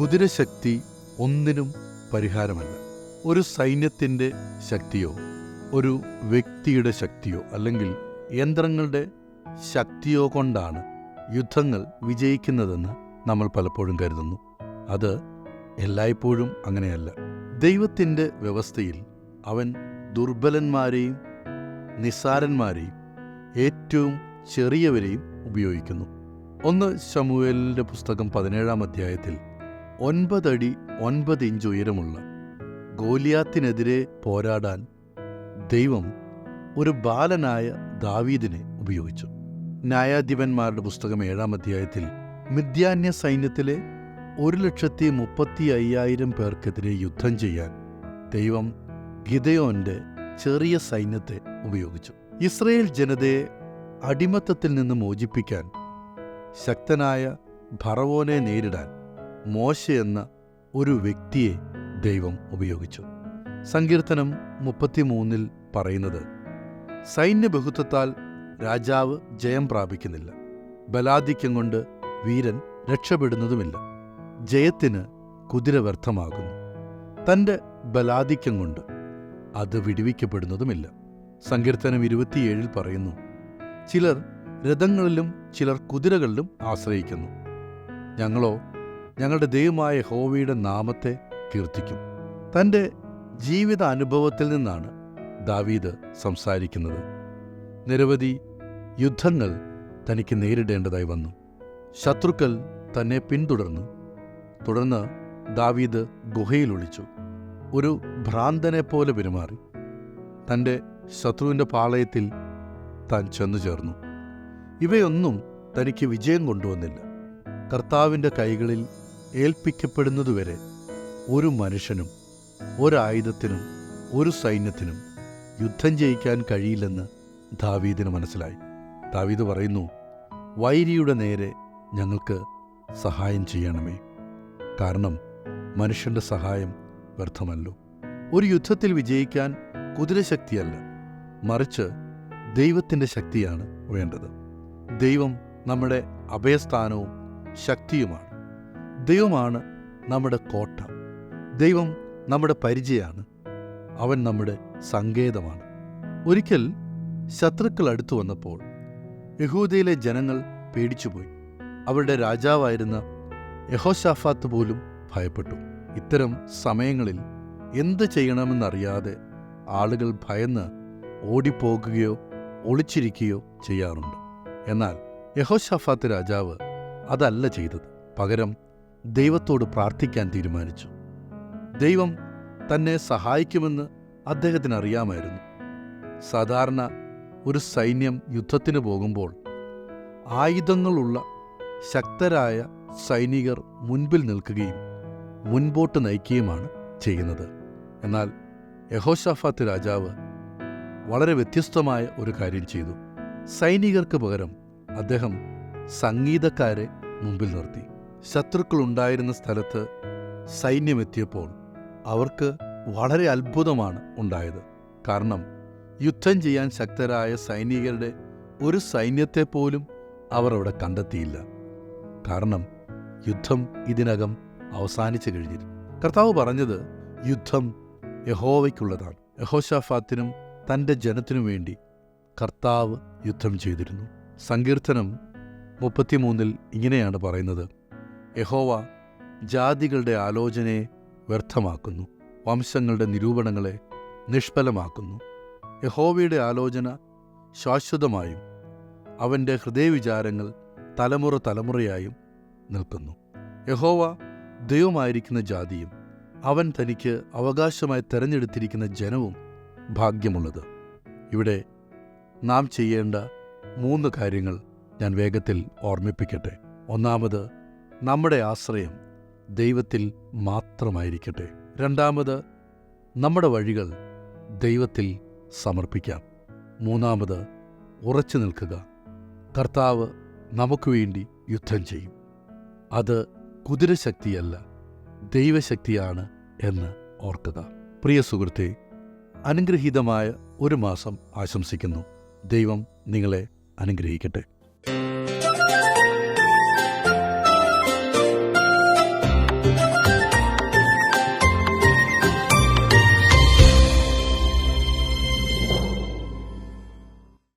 കുതിരശക്തി ഒന്നിനും പരിഹാരമല്ല. ഒരു സൈന്യത്തിന്റെ ശക്തിയോ ഒരു വ്യക്തിയുടെ ശക്തിയോ അല്ലെങ്കിൽ യന്ത്രങ്ങളുടെ ശക്തിയോ കൊണ്ടാണ് യുദ്ധങ്ങൾ വിജയിക്കുന്നതെന്ന് നമ്മൾ പലപ്പോഴും കരുതുന്നു. അത് എല്ലായ്പ്പോഴും അങ്ങനെയല്ല. ദൈവത്തിന്റെ വ്യവസ്ഥയിൽ അവൻ ദുർബലന്മാരെയും നിസ്സാരന്മാരെയും ഏറ്റവും ചെറിയവരെയും ഉപയോഗിക്കുന്നു. ഒന്ന് ശമുവേലിന്റെ പുസ്തകം പതിനേഴാം അധ്യായത്തിൽ ഒൻപതടി ഒൻപത് ഇഞ്ച് ഉയരമുള്ള ഗോലിയാത്തിനെതിരെ പോരാടാൻ ദൈവം ഒരു ബാലനായ ദാവീദിനെ ഉപയോഗിച്ചു. ന്യായാധിപന്മാരുടെ പുസ്തകം ഏഴാം അധ്യായത്തിൽ മിഥ്യാന്യ സൈന്യത്തിലെ ഒരു ലക്ഷത്തി മുപ്പത്തി അയ്യായിരം പേർക്കെതിരെ യുദ്ധം ചെയ്യാൻ ദൈവം ഗിദയോന്റെ ചെറിയ സൈന്യത്തെ ഉപയോഗിച്ചു. ഇസ്രയേൽ ജനതയെ അടിമത്തത്തിൽ നിന്ന് മോചിപ്പിക്കാൻ ശക്തനായ ഭറവോനെ നേരിടാൻ മോശ എന്ന ഒരു വ്യക്തിയെ ദൈവം ഉപയോഗിച്ചു. സങ്കീർത്തനം മുപ്പത്തിമൂന്നിൽ പറയുന്നത് സൈന്യബഹുത്വത്താൽ രാജാവ് ജയം പ്രാപിക്കുന്നില്ല. ബലാധിക്യം കൊണ്ട് വീരൻ രക്ഷപ്പെടുന്നതുമില്ല. ജയത്തിന് കുതിര വ്യർത്ഥമാകുന്നു. തന്റെ ബലാധിക്യം കൊണ്ട് അത് വിടുവിക്കപ്പെടുന്നതുമില്ല. സങ്കീർത്തനം ഇരുപത്തിയേഴിൽ പറയുന്നു ചിലർ രഥങ്ങളിലും ചിലർ കുതിരകളിലും ആശ്രയിക്കുന്നു. ഞങ്ങളോ ഞങ്ങളുടെ ദൈവമായ ഹോവിയുടെ നാമത്തെ കീർത്തിക്കും. തന്റെ ജീവിത അനുഭവത്തിൽ നിന്നാണ് ദാവീദ് സംസാരിക്കുന്നത്. നിരവധി യുദ്ധങ്ങൾ തനിക്ക് നേരിടേണ്ടതായി വന്നു. ശത്രുക്കൾ തന്നെ പിന്തുടർന്നു. തുടർന്ന് ദാവീദ് ഗുഹയിൽ ഒളിച്ചു. ഒരു ഭ്രാന്തനെ പോലെ പെരുമാറി. തന്റെ ശത്രുവിന്റെ പാളയത്തിൽ താൻ ചെന്നു ചേർന്നു. ഇവയൊന്നും തനിക്ക് വിജയം കൊണ്ടുവന്നില്ല. കർത്താവിന്റെ കൈകളിൽ ഏൽപ്പിക്കപ്പെടുന്നതുവരെ ഒരു മനുഷ്യനും ഒരായുധത്തിനും ഒരു സൈന്യത്തിനും യുദ്ധം ജയിക്കാൻ കഴിയില്ലെന്ന് ദാവീദിന് മനസ്സിലായി. ദാവീദ് പറയുന്നു വൈരിയുടെ നേരെ ഞങ്ങൾക്ക് സഹായം ചെയ്യണമേ. കാരണം മനുഷ്യന്റെ സഹായം വ്യർത്ഥമല്ലോ. ഒരു യുദ്ധത്തിൽ വിജയിക്കാൻ കുതിരശക്തിയല്ല മറിച്ച് ദൈവത്തിന്റെ ശക്തിയാണ് വേണ്ടത്. ദൈവം നമ്മുടെ അഭയസ്ഥാനവും ശക്തിയുമാണ്. ദൈവമാണ് നമ്മുടെ കോട്ട. ദൈവം നമ്മുടെ പരിചയമാണ് അവൻ നമ്മുടെ സങ്കേതമാണ്. ഒരിക്കൽ ശത്രുക്കൾ അടുത്തു വന്നപ്പോൾ യഹൂദയിലെ ജനങ്ങൾ പേടിച്ചുപോയി. അവരുടെ രാജാവായിരുന്ന യഹോഷാഫാത്ത് പോലും ഭയപ്പെട്ടു. ഇത്തരം സമയങ്ങളിൽ എന്ത് ചെയ്യണമെന്നറിയാതെ ആളുകൾ ഭയന്ന് ഓടിപ്പോകുകയോ ഒളിച്ചിരിക്കുകയോ ചെയ്യാറുണ്ട്. എന്നാൽ യഹോഷാഫാത്ത് രാജാവ് അതല്ല ചെയ്തത്. പകരം ദൈവത്തോട് പ്രാർത്ഥിക്കാൻ തീരുമാനിച്ചു. ദൈവം തന്നെ സഹായിക്കുമെന്ന് അദ്ദേഹത്തിന് അറിയാമായിരുന്നു സാധാരണ ഒരു സൈന്യം യുദ്ധത്തിന് പോകുമ്പോൾ ആയുധങ്ങളുള്ള ശക്തരായ സൈനികർ മുൻപിൽ നിൽക്കുകയും മുൻപോട്ട് നയിക്കുകയുമാണ് ചെയ്യുന്നത്. എന്നാൽ യഹോഷാഫാത്ത് രാജാവ് വളരെ വ്യത്യസ്തമായ ഒരു കാര്യം ചെയ്തു. സൈനികർക്ക് പകരം അദ്ദേഹം സംഗീതക്കാരെ മുമ്പിൽ നിർത്തി. ശത്രുക്കളുണ്ടായിരുന്ന സ്ഥലത്ത് സൈന്യമെത്തിയപ്പോൾ അവർക്ക് വളരെ അത്ഭുതമാണ് ഉണ്ടായത്. കാരണം യുദ്ധം ചെയ്യാൻ ശക്തരായ സൈനികരുടെ ഒരു സൈന്യത്തെ പോലും അവർ അവിടെ കണ്ടെത്തിയില്ല. കാരണം യുദ്ധം ഇതിനകം അവസാനിച്ചു കഴിഞ്ഞിരുന്നു. കർത്താവ് പറഞ്ഞത് യുദ്ധം യഹോവയ്ക്കുള്ളതാണ്. യഹോഷാഫാത്തിനും തന്റെ ജനത്തിനു വേണ്ടി കർത്താവ് യുദ്ധം ചെയ്തിരുന്നു. സങ്കീർത്തനം മുപ്പത്തിമൂന്നിൽ ഇങ്ങനെയാണ് പറയുന്നത്. യഹോവ ജാതികളുടെ ആലോചനയെ വ്യർത്ഥമാക്കുന്നു. വംശങ്ങളുടെ നിരൂപണങ്ങളെ നിഷ്ഫലമാക്കുന്നു. യഹോവയുടെ ആലോചന ശാശ്വതമായും അവന്റെ ഹൃദയവിചാരങ്ങൾ തലമുറ തലമുറയായും നിൽക്കുന്നു. യഹോവ ദൈവമായിരിക്കുന്ന ജാതിയും അവൻ തനിക്ക് അവകാശമായി തെരഞ്ഞെടുത്തിരിക്കുന്ന ജനവും ഭാഗ്യമുള്ളത്. ഇവിടെ നാം ചെയ്യേണ്ട മൂന്ന് കാര്യങ്ങൾ ഞാൻ വേഗത്തിൽ ഓർമ്മിപ്പിക്കട്ടെ. ഒന്നാമത് നമ്മുടെ ആശ്രയം ദൈവത്തിൽ മാത്രമായിരിക്കട്ടെ. രണ്ടാമത് നമ്മുടെ വഴികൾ ദൈവത്തിൽ സമർപ്പിക്കാം. മൂന്നാമത് ഉറച്ചു നിൽക്കുക. കർത്താവ് നമുക്ക് വേണ്ടി യുദ്ധം ചെയ്യും. അത് കുതിരശക്തിയല്ല ദൈവശക്തിയാണ് എന്ന് ഓർക്കുക. പ്രിയ സുഹൃത്തെ അനുഗ്രഹീതമായ ഒരു മാസം ആശംസിക്കുന്നു. ദൈവം നിങ്ങളെ അനുഗ്രഹിക്കട്ടെ.